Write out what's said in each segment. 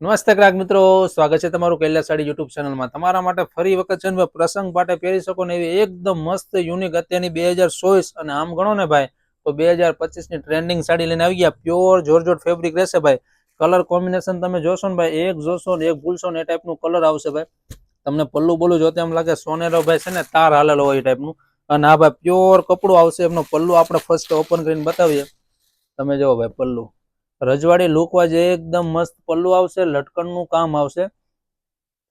નમસ્તે ગ્રાહક મિત્રો, સ્વાગત છે તમારું કૈલાસ સાડી યુટ્યુબ ચેનલમાં તમારા માટે ફરી વખત છે ને પ્રસંગ માટે પહેરી શકો ને એવી એકદમ મસ્ત યુનિક અત્યારની બે હજાર ચોવીસ અને આમ ગણો ને ભાઈ, તો બે હજાર પચીસની ટ્રેન્ડિંગ સાડી લઈને આવી ગયા. પ્યોર જોરજોર ફેબ્રિક રહેશે ભાઈ. કલર કોમ્બિનેશન તમે જોશો ને ભાઈ, એક જોશો ને એક ભૂલશો ને એ ટાઈપનું કલર આવશે ભાઈ. તમને પલ્લું બોલું જોતે એમ લાગે સોનેરો ભાઈ છે ને, તાર હાલેલો હોય એ ટાઈપનું અને આ ભાઈ પ્યોર કપડું આવશે એમનો પલ્લું. આપણે ફર્સ્ટ ઓપન કરીને બતાવીએ. તમે જુઓ ભાઈ, પલ્લું. રજવાડી લુક જે એકદમ મસ્ત પલ્લું આવશે, લટકણનું કામ આવશે.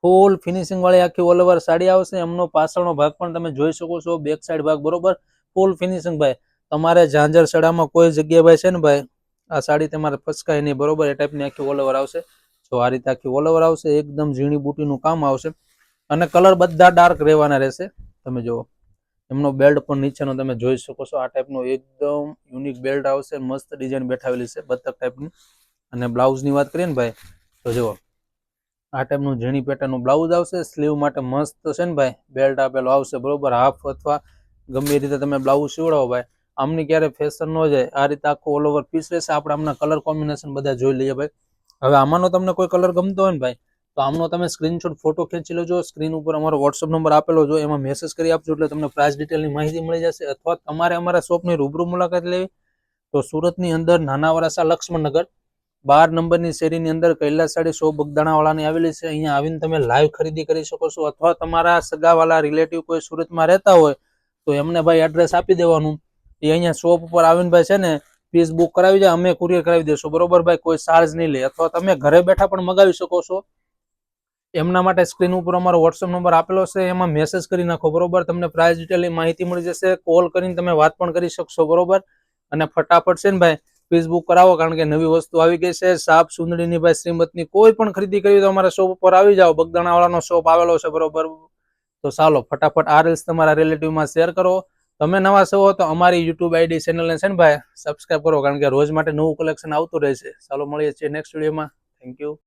ફૂલ ફિનિશિંગ વાળી આખી ઓલ સાડી આવશે. એમનો પાછળનો ભાગ પણ તમે જોઈ શકો છો બેક સાઈડ ભાગ, બરોબર? ફૂલ ફિનિશિંગ ભાઈ. તમારે ઝાંઝર સડામાં કોઈ જગ્યા ભાઈ છે ને ભાઈ, આ સાડી તમારે ફસકાય નહીં, બરોબર? એ ટાઈપની આખી ઓલ આવશે. જો આ રીતે આખી ઓલ આવશે, એકદમ ઝીણી બુટીનું કામ આવશે. અને કલર બધા ડાર્ક રહેવાના રહેશે. તમે જુઓ. એમનો બેલ્ટ પણ નીચેનો તમે જોઈ શકો છો. આ ટાઈપનો એકદમ યુનિક બેલ્ટ આવશે. મસ્ત ડિઝાઇન બેઠાવેલી છે બતક ટાઈપની અને બ્લાઉઝની વાત કરીએ ને ભાઈ, તો જુઓ. આ ટાઈપનું ઝીણી પેટર્નનું બ્લાઉઝ આવશે સ્લીવ માટે મસ્ત છે ને ભાઈ. બેલ્ટ આપેલો આવશે, બરોબર? હાફ અથવા ગમે એ રીતે તમે બ્લાઉઝ સીવડાવો ભાઈ. આમની ક્યારે ફેશન ન જાય, આ રીતે આખું ઓલ ઓવર પીસ રહેશે. આપણે આમના કલર કોમ્બિનેશન બધા જોઈ લઈએ ભાઈ. હવે આમાંનો તમને કોઈ કલર ગમતો હોય ને ભાઈ તો આમનો તમે સ્ક્રીનશોટ ફોટો ખેંચી લેજો. સ્ક્રીન ઉપર અમારો વોટ્સઅપ નંબર આપેલો જો એમાં મેસેજ કરી આપજો એટલે તમને પ્રાઇસ ડિટેલની માહિતી મળી જશે. અથવા તમારે અમારા શોપની રૂબરૂ મુલાકાત લેવી, તો સુરતની અંદર નાના વરાસા લક્ષ્મણનગર, બાર નંબરની શેરીની અંદર કૈલાસ સાડી શોપ બગદાણાવાળાની આવેલી છે. અહીંયા આવીને તમે લાઈવ ખરીદી કરી શકો છો. અથવા તમારા સગાવાલા રિલેટિવ કોઈ સુરતમાં રહેતા હોય, તો એમને ભાઈ એડ્રેસ આપી દેવાનું. એ અહીંયા શોપ ઉપર આવીને ભાઈ છે ને પીસ બુક કરાવી જાય અમે કુરિયર કરાવી દેશું બરોબર ભાઈ? કોઈ ચાર્જ નહીં લે. અથવા તમે ઘરે બેઠા પણ મગાવી શકો છો. એમના માટે સ્ક્રીન ઉપર અમારો વોટ્સઅપ નંબર આપેલો છે, એમાં મેસેજ કરી નાખો, બરોબર? તમને પ્રાઇસ ડિટેલની માહિતી મળી જશે. કોલ કરીને તમે વાત પણ કરી શકશો, બરોબર? અને ફટાફટ છે ને ભાઈ ફેસબુક કરાવો, કારણ કે નવી વસ્તુ આવી ગઈ છે. સાપ સુંદરીની ભાઈ શ્રીમતની કોઈ પણ ખરીદી કરવી તો અમારા શોપ ઉપર આવી જાઓ. બગદાણાવાળાનો શોપ આવેલો છે, બરોબર? તો ચાલો, ફટાફટ આ રીલ્સ તમારા રિલેટિવમાં શેર કરો. તમે નવા છો તો અમારી યુટ્યુબ આઈડી ચેનલને છે ને ભાઈ સબસ્ક્રાઇબ કરો, કારણ કે રોજ માટે નવું કલેક્શન આવતું રહેશે ચાલો, મળીએ છીએ નેક્સ્ટ વિડીયોમાં થેન્ક યુ